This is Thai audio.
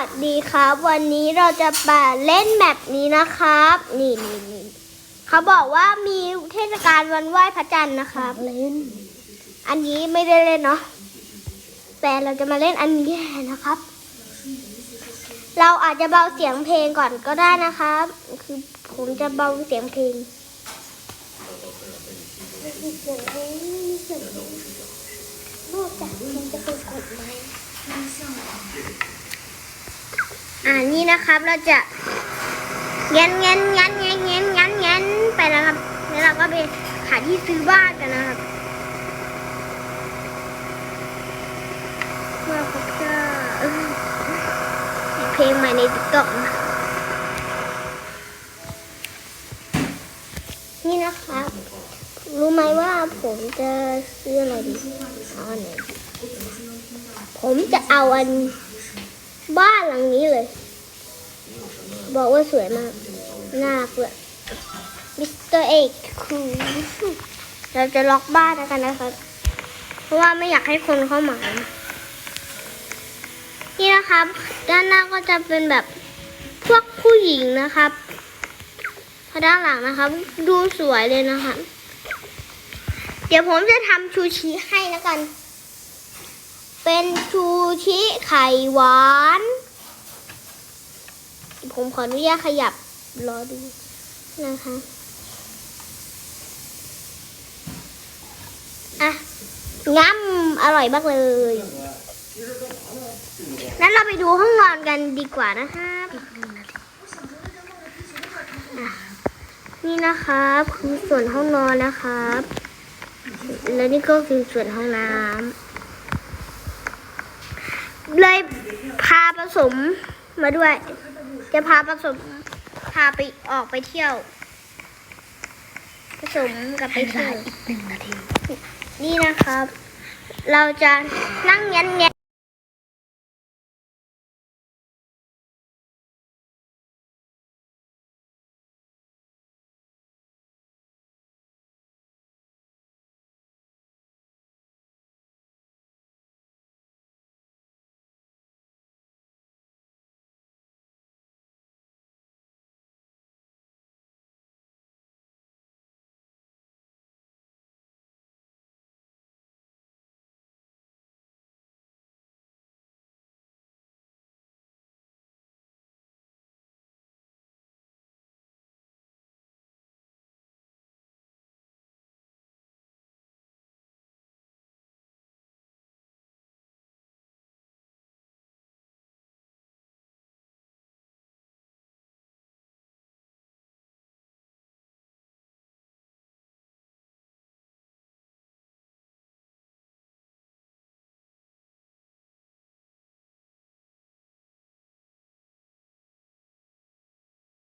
วัสดีครับ วันนี้เราจะมาเล่นแมปนี้นะครับ นี่นี่นี่เขาบอกว่ามีเทศกาลวันไหว้พระจันทร์นะครับเล่น อันนี้ไม่ได้เล่นเนาะแต่เราจะมาเล่นอันนี้แทนนะครับ เราอาจจะเบาเสียงเพลงก่อนก็ได้นะครับ คือผมจะเบาเสียงเพลงเสียงเพลงเสียงเพลงนอกจากมันจะเป็นกฎหมาย อ่านี่นะครับเราจะเงี้ยเงี้ยเงี้ยเงี้ยเงี้ยเงี้ยเงี้ยไปนะครับ แล้วเราก็ไปหาที่ซื้อบ้านกันนะครับว่าพระเจ้าเออเพลงใหม่ในติ๊กต็อกนี่นะครับ รู้ไหมว่าผมจะซื้ออะไรดีเอาอันไหนผมจะเอาอัน บ้านหลังนี้เลย บอกว่าสวยมากน่ารักเลยมิสเตอร์เอกคือเราจะล็อกบ้านกันนะครับ เพราะว่าไม่อยากให้คนเข้ามา นี่นะครับ ด้านหน้าก็จะเป็นแบบพวกผู้หญิงนะครับพอด้านหลังนะครับ ดูสวยเลยนะคะ เดี๋ยวผมจะทำชูชีให้แล้วกัน เป็นชูชีไข่หวาน ผมขออนุญาตขยับรอดูนะคะ อะงั้มอร่อยมากเลยนั้นเราไปดูห้องนอนกันดีกว่านะครับอะนี่นะครับคือส่วนห้องนอนนะครับ แล้วนี่ก็คือส่วนห้องน้ำ เลยพาผสมมาด้วย จะพาผสมพาไปออกไปเที่ยว ผสมกับไปให้เวเที่ลายวอีกหนึ่งนาที นี่นะครับ เราจะนั่งแงนแง